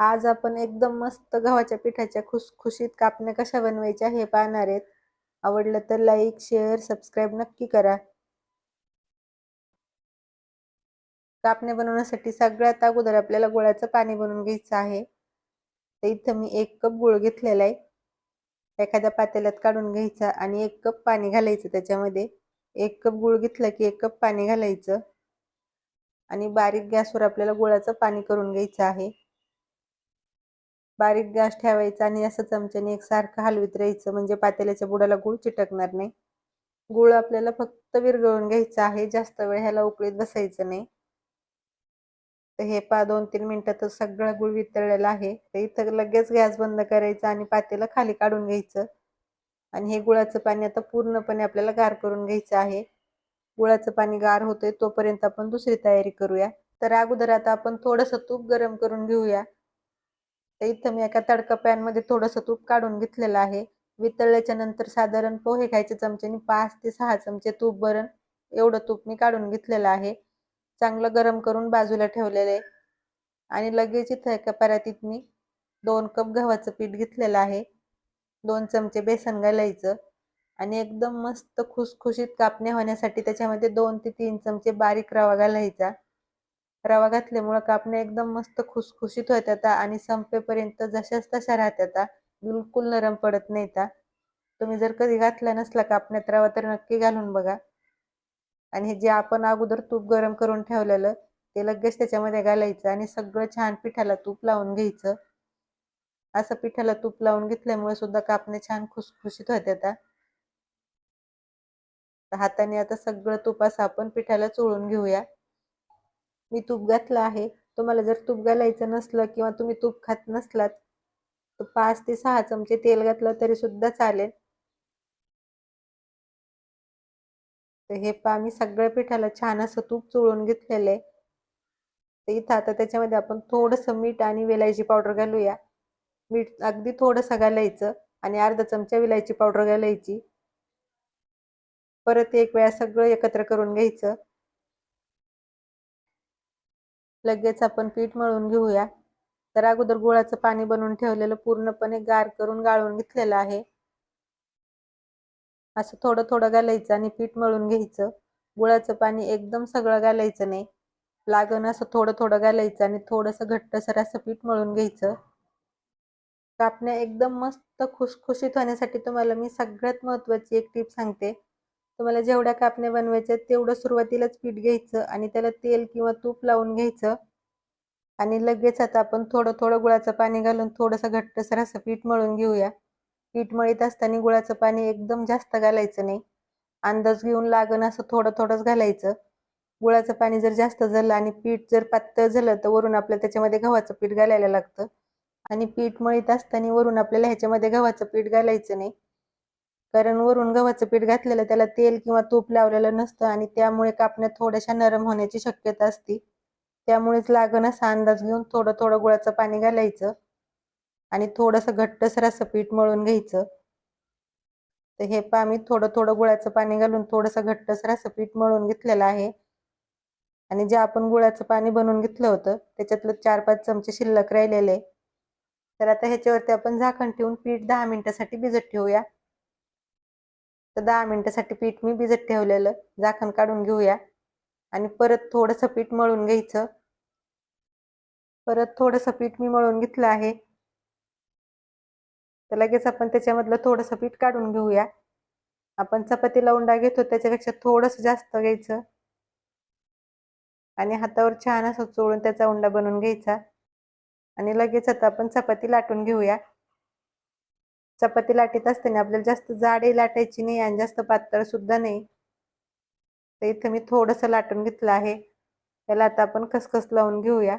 आज आपण एकदम मस्त गव्हाच्या पिठाच्या खुसखुशीत कापण्या कशा बनवायच्या हे पाहणार आहेत. आवडलं तर लाईक शेअर सबस्क्राईब नक्की करा. कापण्या बनवण्यासाठी सगळ्यात अगोदर आपल्याला गुळाचं पाणी बनवून घ्यायचं आहे. तर इथं मी एक कप गुळ घेतलेला आहे. एखाद्या पातेल्यात काढून घ्यायचा आणि एक कप पाणी घालायचं त्याच्यामध्ये. एक कप गुळ घेतलं की एक कप पाणी घालायचं. आणि बारीक गॅसवर आपल्याला गुळाचं पाणी करून घ्यायचं आहे. बारीक गॅस ठेवायचा आणि असं चमच्याने एकसारखं हलवीत राहायचं. म्हणजे पातेल्याच्या बुडाला गुळ चिटकणार नाही. गुळ आपल्याला फक्त विरघळून घ्यायचा आहे. जास्त वेळ ह्याला उकळीत बसायचं नाही. तर हे पा दोन तीन मिनिटातच सगळा गुळ वितळलेला आहे. तर इथं लगेच गॅस बंद करायचा आणि पातेलं खाली काढून घ्यायचं. आणि हे गुळाचं पाणी आता पूर्णपणे आपल्याला गार करून घ्यायचं आहे. गुळाचं पाणी गार होतंय तोपर्यंत आपण दुसरी तयारी करूया. तर अगोदर आता आपण थोडंसं तूप गरम करून घेऊया. तर इथं मी एका तडका पॅनमध्ये थोडंसं तूप काढून घेतलेलं आहे. वितळल्याच्या नंतर साधारण पोहे खायचे चमच्याने पाच ते सहा चमचे तूप भरण एवढं तूप मी काढून घेतलेलं आहे. चांगलं गरम करून बाजूला ठेवलेलं आहे. आणि लगेच इथं एका परातीत मी दोन कप गव्हाचं पीठ घेतलेलं आहे. दोन चमचे बेसन घालायचं आणि एकदम मस्त खुसखुशीत कापण्या होण्यासाठी त्याच्यामध्ये दोन ते तीन चमचे बारीक रवा घालायचा. रवा घातल्यामुळं कापण्या एकदम मस्त खुसखुशीत होत्यात आणि संपेपर्यंत जशाच तशा राहत्यात बिलकुल नरम पडत नाहीत तुम्ही जर कधी घातला नसला कापण्यात रवा तर नक्की घालून बघा. आणि हे जे आपण अगोदर तूप गरम करून ठेवलेलं ते लगेच त्याच्यामध्ये घालायचं आणि सगळं छान पिठाला तूप लावून घ्यायचं. असं पिठाला तूप लावून घेतल्यामुळे सुद्धा कापणे छान खुसखुशीत होत्यात हाताने आता सगळं तूप असं आपण पिठाला चोळून घेऊया. मी तूप घातलं आहे. तुम्हाला जर तूप घालायचं नसलं किंवा तुम्ही तूप खात नसलात तर पाच ते सहा चमचे तेल घातलं तरी सुद्धा चालेल. तर हे पा मी सगळ्या पिठाला छान असं तूप चोळून घेतलेलं आहे. तर इथं आता त्याच्यामध्ये आपण थोडंसं मीठ आणि वेलायची पावडर घालूया. मीठ अगदी थोडंसं घालायचं आणि अर्धा चमचा विलायची पावडर घालायची. परत एक वेळा सगळं एकत्र करून घ्यायचं. लगेच आपण पीठ मळून घेऊया. तर अगोदर गुळाचं पाणी बनवून ठेवलेलं पूर्णपणे गार करून गाळून घेतलेलं आहे. असं थोडं थोडं घालायचं आणि पीठ मळून घ्यायचं. गुळाचं पाणी एकदम सगळं घालायचं नाही. लागण असं थोडं थोडं घालायचं आणि थोडंसं घट्टसर असं पीठ मळून घ्यायचं. कापण्या एकदम मस्त खुसखुशीत होण्यासाठी तुम्हाला मी सगळ्यात महत्त्वाची एक टीप सांगते. तुम्हाला जेवढ्या कापण्या बनवायच्या तेवढं सुरुवातीलाच पीठ घ्यायचं आणि त्याला तेल किंवा तूप लावून घ्यायचं. आणि लगेच आता आपण थोडं थोडं गुळाचं पाणी घालून थोडंसं घट्टसर असं पीठ मळून घेऊया. पीठ मळीत असताना गुळाचं पाणी एकदम जास्त घालायचं नाही. अंदाज घेऊन लागण असं थोडं थोडंच घालायचं. गुळाचं पाणी जर जास्त झालं आणि पीठ जर पातळ झालं तर वरून आपल्याला त्याच्यामध्ये गव्हाचं पीठ घालायला लागतं. आणि पीठ मळीत असताना वरून आपल्याला ह्याच्यामध्ये गव्हाचं पीठ घालायचं नाही. कारण वरून गव्हाचं पीठ घातलेलं त्याला तेल किंवा तूप लावलेलं नसतं आणि त्यामुळे कापण्या थोड्याशा नरम होण्याची शक्यता असते. त्यामुळेच लागण असा अंदाज घेऊन थोडं थोडं गुळाचं पाणी घालायचं आणि थोडंसं घट्टसर असं पीठ मळून घ्यायचं. तर हे पा मी थोडं थोडं गुळाचं पाणी घालून थोडंसं घट्टसर असं पीठ मळून घेतलेलं आहे. आणि जे आपण गुळाचं पाणी बनवून घेतलं होतं त्याच्यातलं चार पाच चमचे शिल्लक राहिलेले. तर आता ह्याच्यावरती आपण झाकण ठेवून पीठ दहा मिनिटासाठी भिजत ठेवूया. तर दहा मिनिटासाठी पीठ मी भिजत ठेवलेलं. झाकण काढून घेऊया. आणि परत थोडंसं पीठ मळून घ्यायचं. परत थोडंसं पीठ मी मळून घेतलं आहे. तर लगेच आपण त्याच्यामधलं थोडंसं पीठ काढून घेऊया. आपण चपातीला उंडा घेतो त्याच्यापेक्षा थोडंसं जास्त घ्यायचं. आणि हातावर छान असं चोळून त्याचा उंडा बनवून घ्यायचा. आणि लगेच आता आपण चपाती लाटून घेऊया. चपाती लाटीत असताना आपल्याला जास्त जाडही लाटायची नाही आणि जास्त पातळ सुद्धा नाही. तर इथं मी थोडंसं लाटून घेतलं आहे. त्याला आता आपण खसखस लावून घेऊया.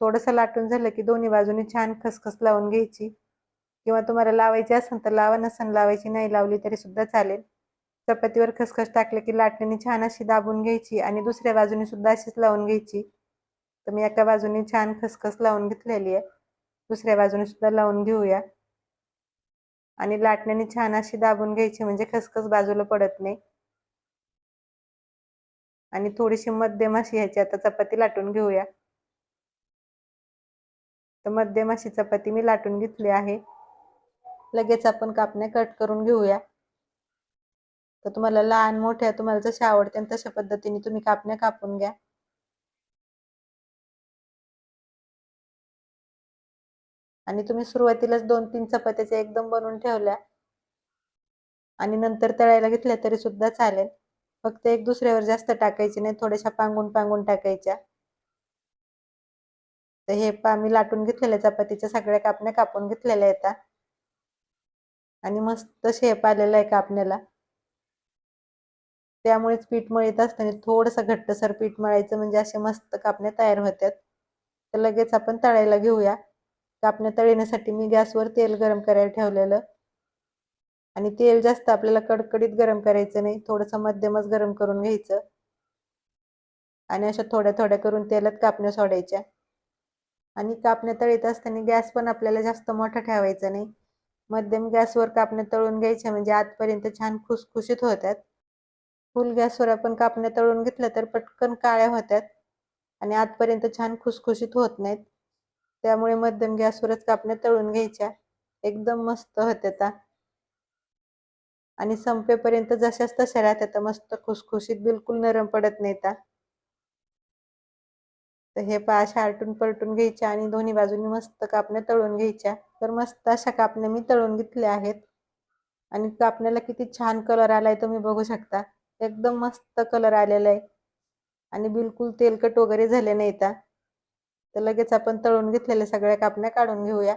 थोडंसं लाटून झालं की दोन्ही बाजूनी छान खसखस लावून घ्यायची. किंवा तुम्हाला लावायची असेल तर लावा नसन लावायची नाही लावली तरी सुद्धा चालेल. चपातीवर खसखस टाकलं की लाटणीने छान अशी दाबून घ्यायची आणि दुसऱ्या बाजूने सुद्धा अशीच लावून घ्यायची. तर मी एका बाजूने छान खसखस लावून घेतलेली आहे. दुसऱ्या बाजूने सुद्धा लावून घेऊया. आणि लाटण्याने छान अशी दाबून घ्यायची म्हणजे खसखस बाजूला पडत नाही. आणि थोडीशी मध्यम अशी ह्याची आता चपाती लाटून घेऊया. तर मध्यम अशी चपाती मी लाटून घेतली आहे. लगेच आपण कापण्या कट करून घेऊया. तर तुम्हाला लहान मोठ्या तुम्हाला जशा आवडते तशा पद्धतीने तुम्ही कापण्या कापून घ्या. आणि तुम्ही सुरुवातीलाच दोन तीन चपात्याच्या एकदम बनवून ठेवल्या. आणि नंतर तळायला घेतल्या तरी सुद्धा चालेल. फक्त एक दुसऱ्यावर जास्त टाकायचे नाही थोड्याशा पांगून पांगून टाकायच्या. तर हे पा मी लाटून घेतलेल्या चपातीच्या सगळ्या कापण्या कापून घेतलेल्या येतात आणि मस्त शेप आलेला आहे कापण्याला. त्यामुळेच पीठ मळीत असताना थोडंसं घट्टसर पीठ मळायचं म्हणजे असे मस्त कापण्या तयार होतात. तर लगेच आपण तळायला घेऊया. कापण्या तळण्यासाठी मी गॅसवर तेल गरम करायला ठेवलेलं. आणि तेल जास्त आपल्याला कडकडीत गरम करायचं नाही थोडंसं मध्यमच गरम करून घ्यायचं. आणि अशा थोड्या थोड्या करून तेलात कापण्या सोडायच्या. आणि कापण्या तळीत असताना गॅस पण आपल्याला जास्त मोठा ठेवायचा नाही. मध्यम गॅसवर कापण्या तळून घ्यायच्या म्हणजे आतपर्यंत छान खुसखुशीत होत्यात फुल गॅसवर आपण कापण्या तळून घेतल्या तर पटकन काळ्या होत्यात आणि आतपर्यंत छान खुसखुशीत होत नाहीत. त्यामुळे मध्यम गॅसवरच कापण्या तळून घ्यायच्या. एकदम मस्त होत्या आणि संपेपर्यंत जशाच तशा राहत्या मस्त खुसखुशीत बिलकुल नरम पडत नाही तर हे पाश आलटून पलटून घ्यायच्या आणि दोन्ही बाजूनी मस्त कापण्या तळून घ्यायच्या. तर मस्त अशा कापण्या मी तळून घेतल्या आहेत. आणि कापण्याला किती छान कलर आलाय तुम्ही बघू शकता. एकदम मस्त कलर आलेला आहे. आणि बिलकुल तेलकट वगैरे झाले नाही तर लगेच आपण तळून घेतलेल्या सगळ्या कापण्या काढून घेऊया.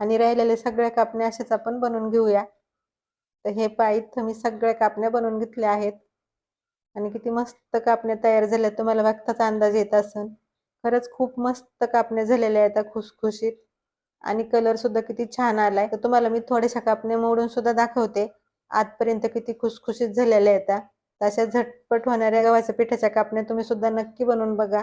आणि राहिलेल्या सगळ्या कापण्या अशाच आपण बनवून घेऊया. तर हे पाय इथं मी सगळ्या कापण्या बनवून घेतल्या आहेत. आणि किती मस्त कापण्या तयार झाल्या. तुम्हाला बघताचा अंदाज येत असन खरंच खूप मस्त कापण्या झालेल्या आहेत खुसखुशीत. आणि कलर सुद्धा किती छान आलाय. तर तुम्हाला मी थोड्याशा कापण्या मोडून सुद्धा दाखवते. आजपर्यंत किती खुसखुशीत झालेल्या आहेत तशा झटपट होणाऱ्या गव्हाच्या पिठाच्या कापण्या तुम्ही सुद्धा नक्की बनवून बघा.